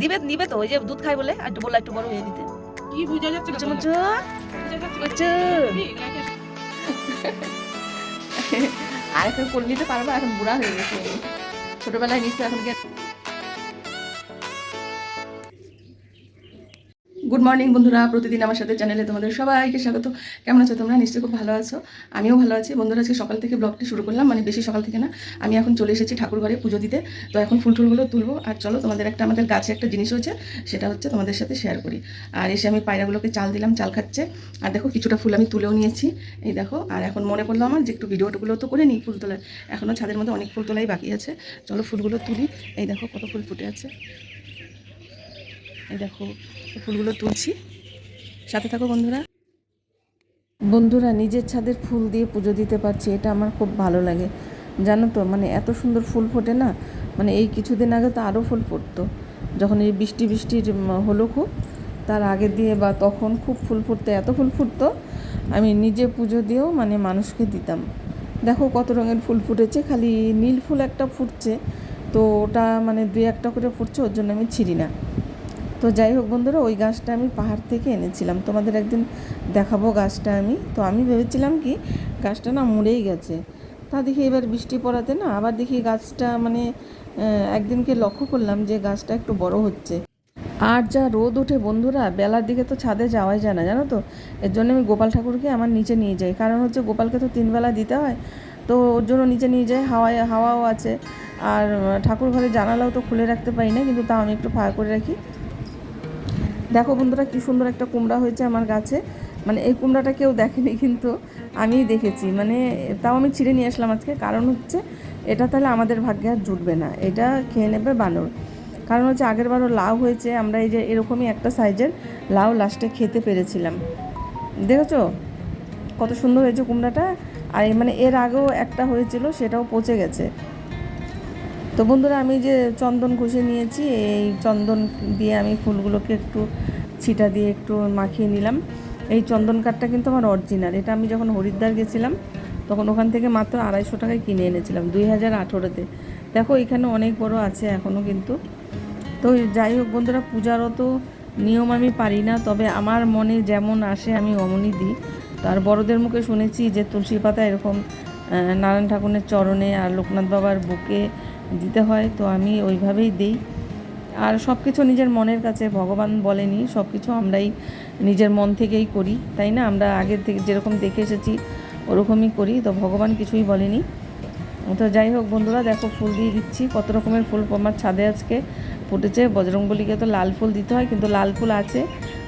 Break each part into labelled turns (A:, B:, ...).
A: দিবে নিবে তো ওই যে দুধ খাই বলে আর একটু বলল একটু বড় হয়ে দিতে
B: কি বুঝা যাচ্ছে।
A: বুঝছ
B: কি, গাছে
A: আর এখন করে নিতে পারব এখন বুড়া হয়ে গেছে ছোটবেলায় নিশ্চয় এখন গুড মর্নিং বন্ধুরা। প্রতিদিন আমার সাথে চ্যানেলে তোমাদের সবাইকে স্বাগত। কেমন আছো তোমরা? নিশ্চয়ই খুব ভালো আছো। আমিও ভালো আছি। বন্ধুরা, আজকে সকাল থেকে ব্লগটি শুরু করলাম। মানে বেশি সকাল থেকে না। আমি এখন চলে এসেছি ঠাকুর ঘরে পুজো দিতে। তো এখন ফুল টুলগুলো তুলবো। আর চলো, তোমাদের একটা আমাদের গাছে একটা জিনিস হয়েছে, সেটা হচ্ছে তোমাদের সাথে শেয়ার করি। আর এসে আমি পায়রাগুলোকে চাল দিলাম, চাল খাচ্ছে। আর দেখো, কিছুটা ফুল আমি তুলেও নিয়েছি। এই দেখো, আর এখন মনে পড়ল আমার যে একটু ভিডিওগুলো তো করে নিই ফুল তোলার। এখনও ছাদের মধ্যে অনেক ফুল তোলাই বাকি আছে। চলো, ফুলগুলো তুলি। এই দেখো, কত ফুল ফুটে আছে। এই দেখো ফুলগুলো তুলছি। সাথে থাকো বন্ধুরা। বন্ধুরা, নিজের ছাদের ফুল দিয়ে পুজো দিতে পারছি, এটা আমার খুব ভালো লাগে। জানো তো মানে এত সুন্দর ফুল ফোটে না? মানে এই কিছুদিন আগে তো আরও ফুল ফুটতো। যখন এই বৃষ্টি বৃষ্টির হলো খুব, তার আগে দিয়ে বা তখন খুব ফুল ফুটতে, এত ফুল ফুটতো, আমি নিজে পুজো দিয়েও মানে মানুষকে দিতাম। দেখো কত রঙের ফুল ফুটেছে, খালি নীল ফুল একটা ফুটছে, তো ওটা মানে দুই একটা করে ফুটছে, ওর জন্য আমি ছিঁড়ি না। তো যাই হোক বন্ধুরা, ওই গাছটা আমি পাহাড় থেকে এনেছিলাম। তোমাদের একদিন দেখাবো গাছটা আমি। তো আমি ভেবেছিলাম কি, গাছটা না মরেই গেছে। তা দেখি এবার বৃষ্টি পড়াতে না, আবার দেখি গাছটা মানে একদিনকে লক্ষ্য করলাম যে গাছটা একটু বড় হচ্ছে। আর যা রোদ ওঠে বন্ধুরা, বেলার দিকে তো ছাদে যাওয়াই যায় না, জানো তো? এর জন্য আমি গোপাল ঠাকুরকে আমার নিচে নিয়ে যাই। কারণ হচ্ছে গোপালকে তো তিনবেলা দিতে হয়, তো ওর জন্য নিচে নিয়ে যাই, হাওয়ায়, হাওয়াও আছে। আর ঠাকুর ঘরে জানালাও তো খুলে রাখতে পারি না, কিন্তু তাও আমি একটু ফাঁকা করে রাখি। দেখো বন্ধুরা কি সুন্দর একটা কুমড়া হয়েছে আমার গাছে। মানে এই কুমড়াটা কেউ দেখেনি কিন্তু আমিই দেখেছি। মানে তাও আমি ছিঁড়ে নিয়ে আসলাম আজকে। কারণ হচ্ছে এটা তাহলে আমাদের ভাগ্যে আর জুটবে না। এটা খেয়ে নেবে বানর। কারণ হচ্ছে আগের বারও লাউ হয়েছে। আমরা এই যে এরকমই একটা সাইজের লাউ লাস্টে খেতে পেরেছিলাম। দেখেছ? কত সুন্দর হয়েছে কুমড়াটা। আর মানে এর আগেও একটা হয়েছিল, সেটাও পচে গেছে। তো বন্ধুরা, আমি যে চন্দন ঘষে নিয়েছি, এই চন্দন দিয়ে আমি ফুলগুলোকে একটু ছিটা দিয়ে একটু মাখিয়ে নিলাম। এই চন্দন কাঠটা কিন্তু আমার অরিজিনাল এটা আমি যখন হরিদ্বার গেছিলাম, তখন ওখান থেকে মাত্র আড়াইশো টাকায় কিনে এনেছিলাম, দুই হাজার আঠেরোতে। দেখো, এখানে অনেক বড় আছে এখনও কিন্তু। তো যাই হোক বন্ধুরা পূজারও তো নিয়ম আমি পারি না, তবে আমার মনে যেমন আসে আমি অমনই দিই। আর বড়দের মুখে শুনেছি যে তুলসী পাতা এরকম নারায়ণ ঠাকুরের চরণে আর লোকনাথ বাবার বুকে দিতে হয়, তো আমি ওইভাবেই দিই। আর সব কিছু নিজের মনের কাছে, ভগবান বলেনি সব কিছু আমরাই নিজের মন থেকেই করি, তাই না? আমরা আগের থেকে যেরকম দেখে এসেছি, ওরকমই করি, তো ভগবান কিছুই বলেনি। তো যাই হোক বন্ধুরা, দেখো ফুল দিয়ে দিচ্ছি, কত রকমের ফুল আমার ছাদে আজকে ফুটেছে। বজরংবলীকে তো লাল ফুল দিতে হয়, কিন্তু লাল ফুল আছে।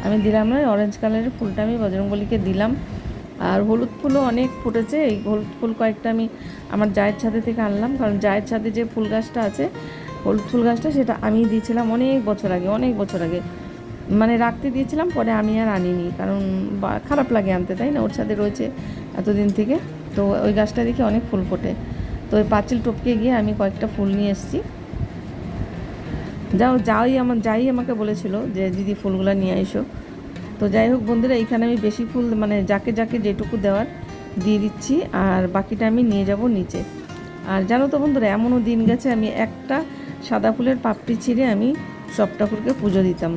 A: আমি দিলাম না অরেঞ্জ কালারের ফুলটা আমি বজরংবলীকে দিলাম। আর হলুদ ফুলও অনেক ফুটেছে। এই হলুদ ফুল কয়েকটা আমি আমার জায়ের ছাদে থেকে আনলাম। কারণ জায়ের ছাদে যে ফুল গাছটা আছে, হলুদ ফুল গাছটা সেটা আমি দিয়েছিলাম অনেক বছর আগে, অনেক বছর আগে। মানে রাখতে দিয়েছিলাম, পরে আমি আর আনিনি। কারণ খারাপ লাগে আনতে, তাই না? ওর ছাদে রয়েছে এতদিন থেকে। তো ওই গাছটা দেখে অনেক ফুল ফোটে। তো ওই পাঁচিল টপকে গিয়ে আমি কয়েকটা ফুল নিয়ে এসেছি। যাও, যাই আমার, যাই আমাকে বলেছিল যে, দিদি ফুলগুলো নিয়ে এসো তো যাই হোক বন্ধুরা এইখানে আমি বেশি ফুল মানে যাকে যাকে যেটুকু দেওয়ার দিয়ে দিচ্ছি, আর বাকিটা আমি নিয়ে যাব নিচে। আর জানো তো বন্ধুরা, এমনও দিন গেছে, আমি একটা সাদা ফুলের পাপড়ি ছিঁড়ে আমি সব ঠাকুরকে পুজো দিতাম।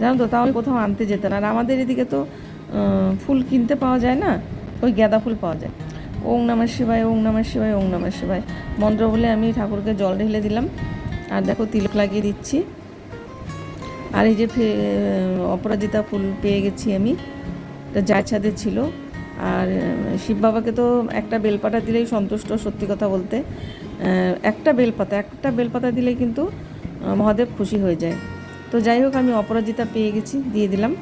A: জানো তো আমি কোথাও আনতে যেতাম। আর আমাদের এদিকে তো ফুল কিনতে পাওয়া যায় না, ওই গাঁদা ফুল পাওয়া যায়। ওং নমঃ শিবায়, ওং নমঃ শিবায়, ওং নমঃ শিবায়। মন্ত্র বলে আমি ঠাকুরকে জল ঢেলে দিলাম। আর দেখো, তিলক লাগিয়ে দিচ্ছি। আর এই যে অপরাজিতা ফুল পেয়ে গেছি আমি। এটা যার ছাদে ছিল। আর শিব বাবাকে তো একটা বেলপাতা দিলেই সন্তুষ্ট সত্যি কথা বলতে। একটা বেলপাতা একটা বেলপাতা দিলেই কিন্তু মহাদেব খুশি হয়ে যায়। তো যাই হোক, আমি অপরাজিতা পেয়ে গেছি, দিয়ে দিলাম।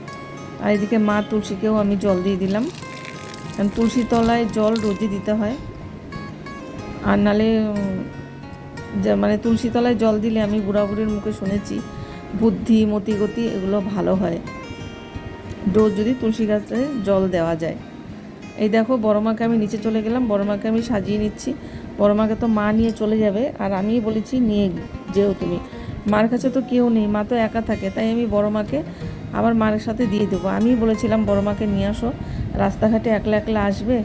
A: আর এদিকে মা তুলসীকেও আমি জল দিয়ে দিলাম। কারণ তুলসী তলায় জল রোজই দিতে হয়। আর নালে মানে তুলসী তলায় জল দিলে আমি বুড়াবুড়ির মুখে শুনেছি বুদ্ধি, মতিগতি এগুলো ভালো হয়। ডোজ যদি তুলসী গাছে জল দেওয়া যায়। এই দেখো বড় মাকে আমি নিচে চলে গেলাম বড় মাকে আমি সাজিয়ে নিচ্ছি। বড় মাকে তো মা নিয়ে চলে যাবে আর আমি বলেছি নিয়ে যেও তুমি। মার কাছে তো কেউ নেই, মা তো একা থাকে, তাই আমি বড় মাকে আবার মার সাথে দিয়ে দেবো। আমি বলেছিলাম বড় মাকে নিয়ে আসো, রাস্তাঘাটে একলা একলা আসবে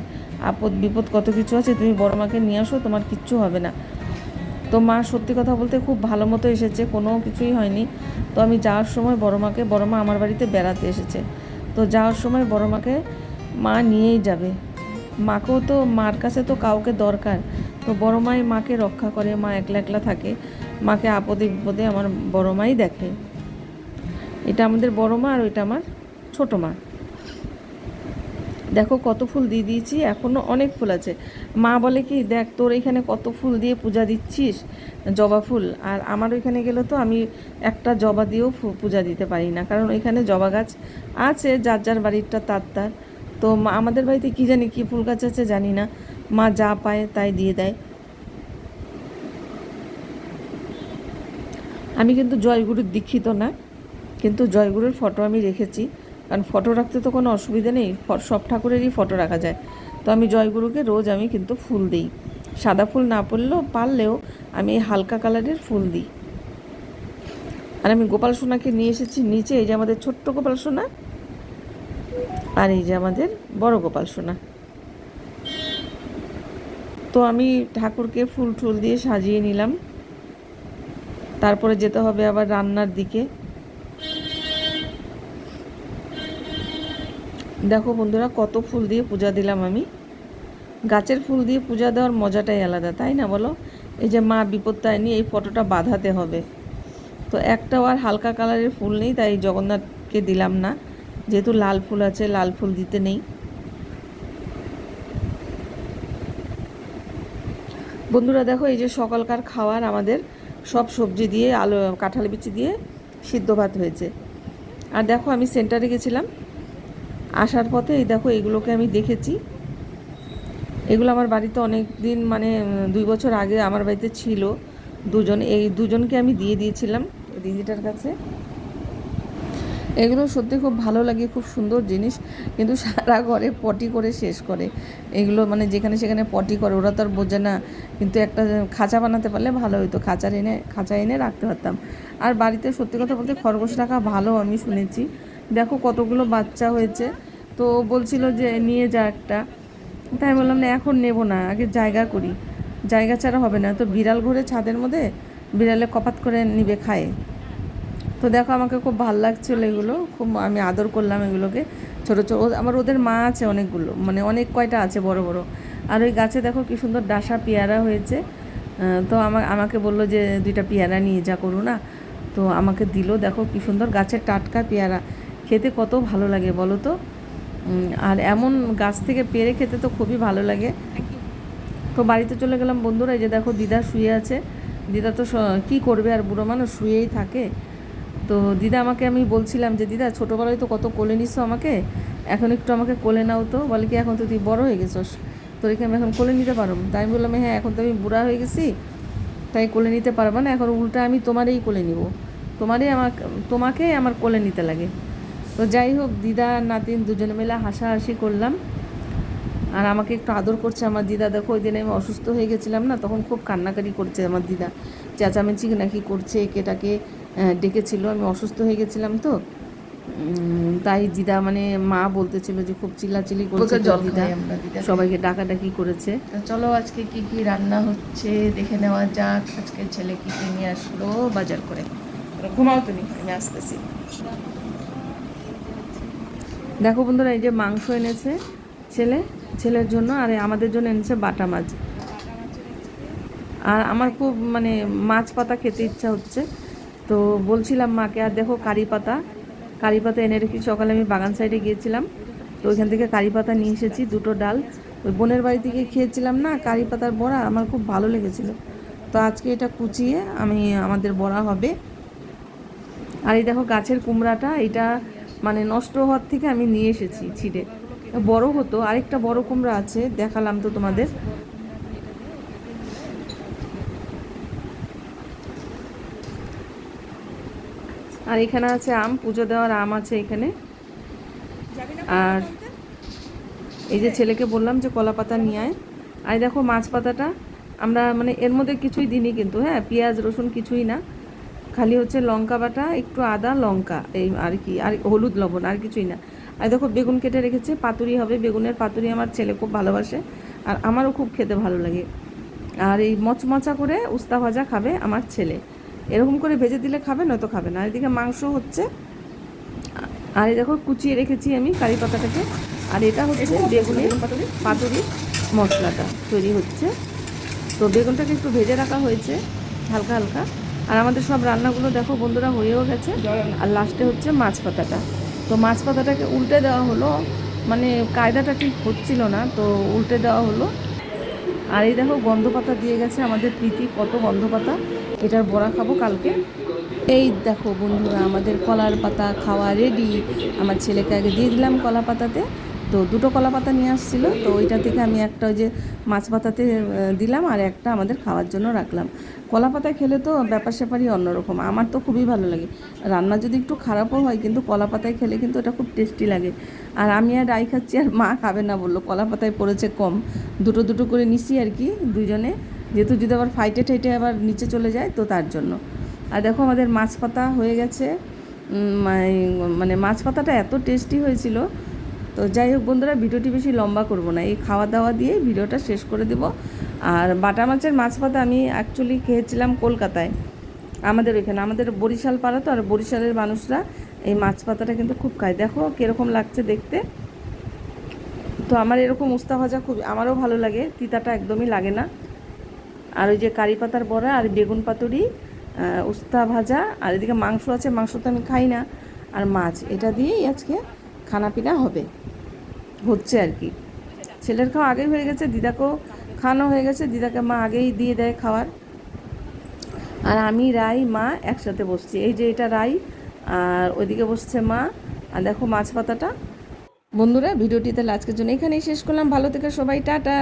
A: আপদ বিপদ কত কিছু আছে, তুমি বড় মাকে নিয়ে আসো, তোমার কিচ্ছু হবে না। তো মা সত্যি কথা বলতে খুব ভালো মতো এসেছে, কোনো কিছুই হয়নি। তো আমি যাওয়ার সময় বড় মাকে, বড় মা আমার বাড়িতে বেড়াতে এসেছে। তো যাওয়ার সময় বড় মাকে মা নিয়েই যাবে। মাকেও তো, মার কাছে তো কাউকে দরকার। তো বড় মাই মাকে রক্ষা করে, মা একলা একলা থাকে। মাকে আপদে বিপদে আমার বড় মাই দেখে। এটা আমাদের বড় মা আর ওইটা আমার ছোটো মা। দেখো কত ফুল দিয়ে দিয়েছি এখনও অনেক ফুল আছে। মা বলে কি, দেখ, তোর এখানে কত ফুল দিয়ে পূজা দিচ্ছিস? জবা ফুল। আর আমার ওইখানে গেলে তো আমি একটা জবা দিয়েও পূজা দিতে পারি না। কারণ ওইখানে জবা গাছ আছে, যার যার বাড়িরটা তার তার। তো আমাদের বাড়িতে কি জানি, কি ফুল গাছ আছে জানি না। মা যা পায় তাই দিয়ে দেয়। আমি কিন্তু জয়গুরুর দীক্ষিত না, কিন্তু জয়গুরুর ফটো আমি রেখেছি। কারণ ফটো রাখতে তো কোনো অসুবিধা নেই সব ঠাকুরেরই ফটো রাখা যায়। তো আমি জয়গুরুকে রোজ আমি কিন্তু ফুল দিই। সাদা ফুল না পড়লেও, পারলেও আমি হালকা কালারের ফুল দিই। আর আমি গোপাল সোনাকে নিয়ে এসেছি নিচে, এই যে আমাদের ছোট্ট গোপাল সোনা আর এই যে আমাদের বড় গোপাল সোনা। তো আমি ঠাকুরকে ফুল টুল দিয়ে সাজিয়ে নিলাম। তারপরে যেতে হবে আবার রান্নার দিকে। দেখো বন্ধুরা, কত ফুল দিয়ে পূজা দিলাম আমি। গাছের ফুল দিয়ে পূজা দেওয়ার মজাটাই আলাদা, তাই না বলো? এই যে মা বিপত্তায়নি এই ফটোটা বাঁধাতে হবে। তো একটাও আর হালকা কালারের ফুল নেই, তাই জগন্নাথকে দিলাম না। যেহেতু লাল ফুল আছে, লাল ফুল দিতে নেই। বন্ধুরা, দেখো এই যে সকালকার খাওয়ার আমাদের সব সবজি দিয়ে, আলু, কাঁঠাল বিচি দিয়ে সিদ্ধ ভাত হয়েছে। আর দেখো আমি সেন্টারে গেছিলাম আসার পথে এই দেখো এগুলোকে আমি দেখেছি। এগুলো আমার বাড়িতে অনেক দিন মানে দুই বছর আগে আমার বাড়িতে ছিল। দুজন, এই দুজনকে আমি দিয়ে দিয়েছিলাম দিদিটার কাছে। এগুলো সত্যি খুব ভালো লাগে, খুব সুন্দর জিনিস। কিন্তু সারা ঘরে পটি করে শেষ করে। এগুলো মানে যেখানে সেখানে পটি করে, ওরা তো আর বোঝে না। কিন্তু একটা খাঁচা বানাতে পারলে ভালো হতো খাঁচার এনে, খাঁচা এনে রাখতে পারতাম। আর বাড়িতে সত্যি কথা বলতে খরগোশ রাখা ভালো আমি শুনেছি। কতগুলো বাচ্চা হয়েছে। তো বলছিল যে, নিয়ে যা একটা। তাই বললাম, না, এখন নেব না, আগে জায়গা করি। জায়গা ছাড়া হবে না। তো বিড়াল ঘুরে ছাদের মধ্যে বিড়ালে কপাত করে নিবে, খায়। তো দেখো আমাকে খুব ভালো লাগছিল এগুলো, খুব আমি আদর করলাম এগুলোকে। ছোটো ছোটো আমার ওদের মা আছে অনেকগুলো মানে অনেক কয়টা আছে বড় বড়। আর ওই গাছে দেখো কি সুন্দর ডাসা পেয়ারা হয়েছে। তো আমা, আমাকে বলল যে, দুইটা পেয়ারা নিয়ে যা করু না তো আমাকে দিল, দেখো কি সুন্দর গাছের টাটকা পেয়ারা। খেতে কত ভালো লাগে বলো তো? আর এমন গাছ থেকে পেরে খেতে তো খুবই ভালো লাগে। তো বাড়িতে চলে গেলাম বন্ধুরা এই যে দেখো দিদা শুয়ে আছে। দিদা তো কী করবে আর বুড়ো মানুষ শুয়েই থাকে। তো দিদা আমাকে আমি বলছিলাম যে দিদা ছোটোবেলায় তো কত কোলে নিছো আমাকে? এখন একটু আমাকে কোলে নাও তো। বলে কি এখন তো তুই বড় হয়ে গেছস। তোরকে আমি এখন কোলে নিতে পারব? তাই আমি বললাম হ্যাঁ এখন তো আমি বুড়া হয়ে গেছি তাই কোলে নিতে পারব না। এখন উল্টা আমি তোমারই কোলে নিব। তোমারই আমার তোমাকেই আমার কোলে নিতে লাগে। তো যাই হোক দিদা নাতিন দুজনে মিলে হাসাহাসি করলাম। আর আমাকে একটু আদর করছে আমার দিদা। দেখো ওই দিন আমি অসুস্থ হয়ে গেছিলাম না তখন খুব কান্নাকাটি করছে আমার দিদা। চেঁচামেচি নাকি করছে কেটাকে ডেকেছিল। আমি অসুস্থ হয়ে গেছিলাম তো। তাই দিদা মানে মা বলতেছিল যে খুব চিল্লাচিল্লি করছে
C: জল
A: দিদা। সবাইকে ডাকাডাকি করেছে।
C: চলো আজকে কি কি রান্না হচ্ছে দেখে নেওয়া যাক। আজকে ছেলে কি কি নিয়ে আসলো বাজার করে। ঘুমাও তুমি আমি আসতেছি।
A: দেখো বন্ধুরা, এই যে মাংস এনেছে ছেলে, ছেলের জন্য, আর আমাদের জন্য এনেছে বাটা মাছ। আর আমার খুব মানে মাছ পাতা খেতে ইচ্ছা হচ্ছে। তো বলছিলাম মাকে, আর দেখো কারি পাতা। কারি পাতা এনে রেখে সকালে আমি বাগান সাইডে গিয়েছিলাম। তো ওইখান থেকে কারি পাতা নিয়ে এসেছি, দুটো ডাল। ওই বোনের বাড়ি থেকে খেয়েছিলাম না কারি পাতার বড়া আমার খুব ভালো লেগেছিল। তো আজকে এটা কুচিয়ে আমি, আমাদের বড়া হবে। আর এই দেখো গাছের কুমড়াটা, এটা মানে নষ্ট হওয়ার থেকে আমি নিয়ে এসেছি ছিঁড়ে। বড় হতো আরেকটা বড় কুমড়া আছে দেখালাম তো তোমাদের। আর এখানে আছে আম পুজো দেওয়ার আম আছে এখানে। আর এই যে ছেলেকে বললাম যে কলা পাতা নিয়ে আয়। আর দেখো মাছ পাতাটা আমরা মানে এর মধ্যে কিছুই দিইনি কিন্তু হ্যাঁ পেঁয়াজ রসুন কিছুই না। খালি হচ্ছে লঙ্কা বাটা একটু আদা লঙ্কা এই আর কি আর হলুদ লবণ আর কিছুই না। আর দেখো বেগুন কেটে রেখেছে পাতুরি হবে বেগুনের পাতুরি আমার ছেলে খুব ভালোবাসে আর আমারও খুব খেতে ভালো লাগে। আর এই মচমচা করে উস্তা ভাজা খাবে আমার ছেলে। এরকম করে ভেজে দিলে খাবে নয়তো খাবে না। আর এদিকে মাংস হচ্ছে আর এই দেখো কুচিয়ে রেখেছি আমি কারি পাতাটাকে। আর এটা হচ্ছে বেগুনের পাতুরি মশলাটা তৈরি হচ্ছে। তো বেগুনটাকে একটু ভেজে রাখা হয়েছে হালকা হালকা। আর আমাদের সব রান্নাগুলো দেখো বন্ধুরা হয়েও গেছে। আর লাস্টে হচ্ছে মাছ পাতাটা। তো মাছ পাতাটাকে উল্টে দেওয়া হলো। মানে কায়দাটা ঠিক হচ্ছিল না, তো উল্টে দেওয়া হলো। আর এই দেখো গন্ধ পাতা দিয়ে গেছে আমাদের প্রীতি, কত গন্ধ পাতা এটার বড়া খাব কালকে। এই দেখো বন্ধুরা, আমাদের কলার পাতা খাওয়া রেডি আমার ছেলেকে আগে দিয়ে দিলাম কলা পাতাতে। তো দুটো কলা পাতা নিয়ে আসছিল। তো ওইটা থেকে আমি একটা ওই যে মাছ পাতাতে দিলাম আর একটা আমাদের খাওয়ার জন্য রাখলাম। কলা পাতা খেলে তো ব্যাপার স্যাপারই অন্যরকম। আমার তো খুবই ভালো লাগে। রান্না যদি একটু খারাপও হয় কিন্তু কলা পাতায় খেলে কিন্তু এটা খুব টেস্টি লাগে। আর আমি আর রাই খাচ্ছি আর মা খাবে না বলল। কলা পাতায় পড়েছে কম। দুটো দুটো করে নিছি আর কি দুজনে। যেহেতু যদি আবার ফাইটে ঠাইটে আবার নিচে চলে যায় তো তার জন্য। আর দেখো আমাদের মাছ পাতা হয়ে গেছে। মানে মাছ পাতাটা এত টেস্টি হয়েছিল। তো যাই হোক বন্ধুরা, ভিডিওটি বেশি লম্বা করব না। এই খাওয়া দাওয়া দিয়ে ভিডিওটা শেষ করে দেব। আর বাটা মাছের মাছ পাতা আমি অ্যাকচুয়ালি খেয়েছিলাম কলকাতায়। আমাদের ওইখানে, আমাদের বরিশাল পাড়া তো, আর বরিশালের মানুষরা এই মাছ পাতাটা কিন্তু খুব খায়। দেখো কীরকম লাগছে দেখতে। তো আমার এরকম উস্তা ভাজা খুব, আমারও ভালো লাগে, তিতাটা একদমই লাগে না। আর ওই যে কারি পাতার বড়া আর বেগুন পাতুরি উস্তা ভাজা, আর এদিকে মাংস আছে, মাংস তো আমি খাই না। আর মাছ, এটা দিয়েই আজকে খানা পিনা হবে। হচ্ছে আর কি। ছেলের খাওয়া আগেই হয়ে গেছে, দিদাকেও খাওয়ানো হয়ে গেছে, দিদাকে মা আগেই দিয়ে দেয় খাওয়ার। আর আমি, রাই, মা একসাথে বসছি। এই যে এটা রাই, আর ওইদিকে বসছে মা। আর দেখো মাছ পাতাটা। বন্ধুরা, ভিডিওটিতে আজকের জন্য এখানেই শেষ করলাম। ভালো থেকে সবাই, টাটা।